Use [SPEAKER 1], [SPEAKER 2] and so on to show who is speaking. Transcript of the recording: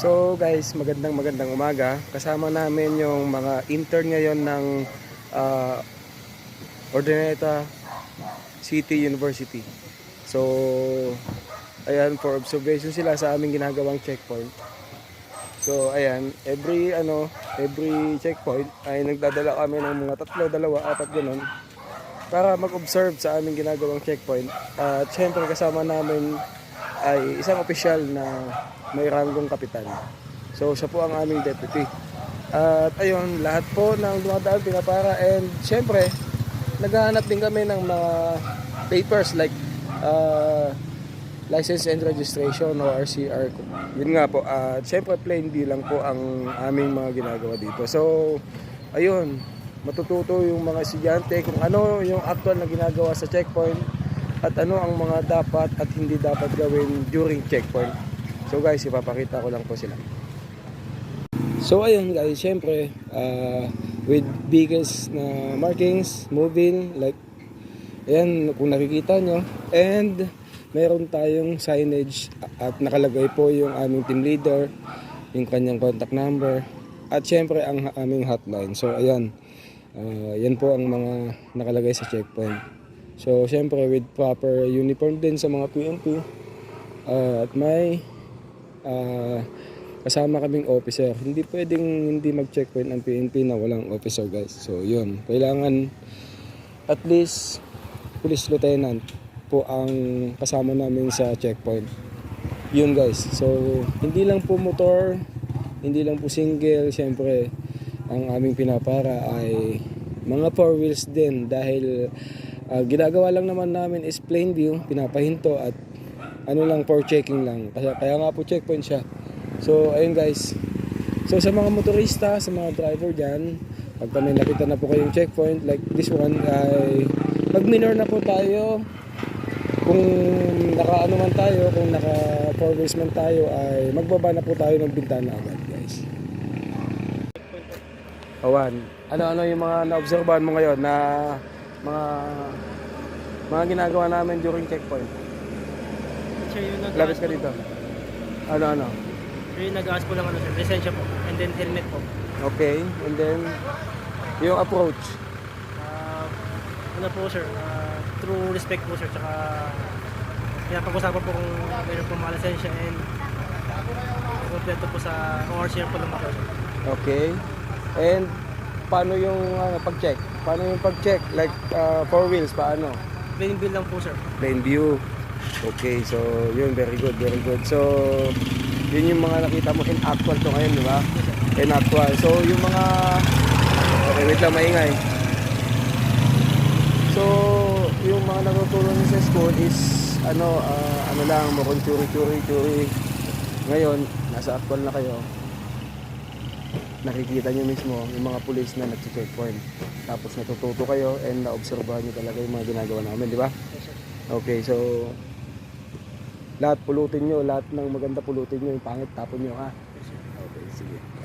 [SPEAKER 1] So guys, magandang magandang umaga. Kasama namin yung mga intern ngayon ng uh, Ordineta City University. So, ayan, for observation sila sa aming ginagawang checkpoint. So, ayan, every ano, every checkpoint ay nagdadala kami ng mga tatlo, dalawa, apat ganun para mag-observe sa aming ginagawang checkpoint. At syempre kasama namin ay isang opisyal na may ranggong kapitan. So siya po ang aming deputy. At ayun, lahat po ng dumadaan pinapara and syempre naghahanap din kami ng mga papers like uh, license and registration o RCR. Yun nga po, at syempre plain view lang po ang aming mga ginagawa dito. So ayun, matututo yung mga estudyante kung ano yung actual na ginagawa sa checkpoint at ano ang mga dapat at hindi dapat gawin during checkpoint. So guys, ipapakita ko lang po sila. So ayun guys, syempre uh, with biggest na markings, moving like ayan kung nakikita nyo and meron tayong signage at nakalagay po yung aming team leader, yung kanyang contact number at syempre ang aming hotline. So ayan, uh, yan po ang mga nakalagay sa checkpoint. So syempre with proper uniform din sa mga PNP uh, at may uh, kasama kaming officer. Hindi pwedeng hindi mag-checkpoint ang PNP na walang officer guys. So yun, kailangan at least police lieutenant po ang kasama namin sa checkpoint. Yun guys. So hindi lang po motor, hindi lang po single, syempre ang aming pinapara ay mga four wheels din dahil ah, ginagawa lang naman namin is plain view, pinapahinto at ano lang for checking lang. Kaya, kaya nga po checkpoint siya. So ayun guys. So sa mga motorista, sa mga driver dyan, pag may nakita na po kayong checkpoint like this one ay pag minor na po tayo, kung naka ano man tayo, kung naka four wheels man tayo ay magbaba na po tayo ng bintana agad guys. Awan, ano-ano yung mga naobserbahan mo ngayon na mga mga ginagawa namin during checkpoint?
[SPEAKER 2] Sir, yung nag
[SPEAKER 1] Labas ka dito. Ano-ano?
[SPEAKER 2] Sir, yung nag-aas po lang ano sir, lisensya po. And then helmet po.
[SPEAKER 1] Okay, and then yung approach.
[SPEAKER 2] Ah, ano po sir, ah, true respect po sir. Tsaka pinapag-usapan po kung meron po mga lisensya and kompleto po sa ORCR po lang po sir.
[SPEAKER 1] Okay. And paano yung ano, pag-check? Paano yung pag-check? Like uh, four wheels, paano?
[SPEAKER 2] Plain bill lang po sir.
[SPEAKER 1] Plain view. Okay, so yun, very good, very good. So, yun yung mga nakita mo in actual to ngayon, di ba? In actual. So, yung mga... Okay, wait lang, maingay. So, yung mga natutulong sa school is ano, ah, ano lang, mukhang churi-churi-churi. Ngayon, nasa actual na kayo. Nakikita nyo mismo yung mga pulis na nag-checkpoint. Tapos natututo kayo and naobserbahan nyo talaga yung mga ginagawa namin, di ba? Okay, so lahat pulutin nyo, lahat ng maganda pulutin nyo, yung pangit tapon nyo ha. Okay, sige.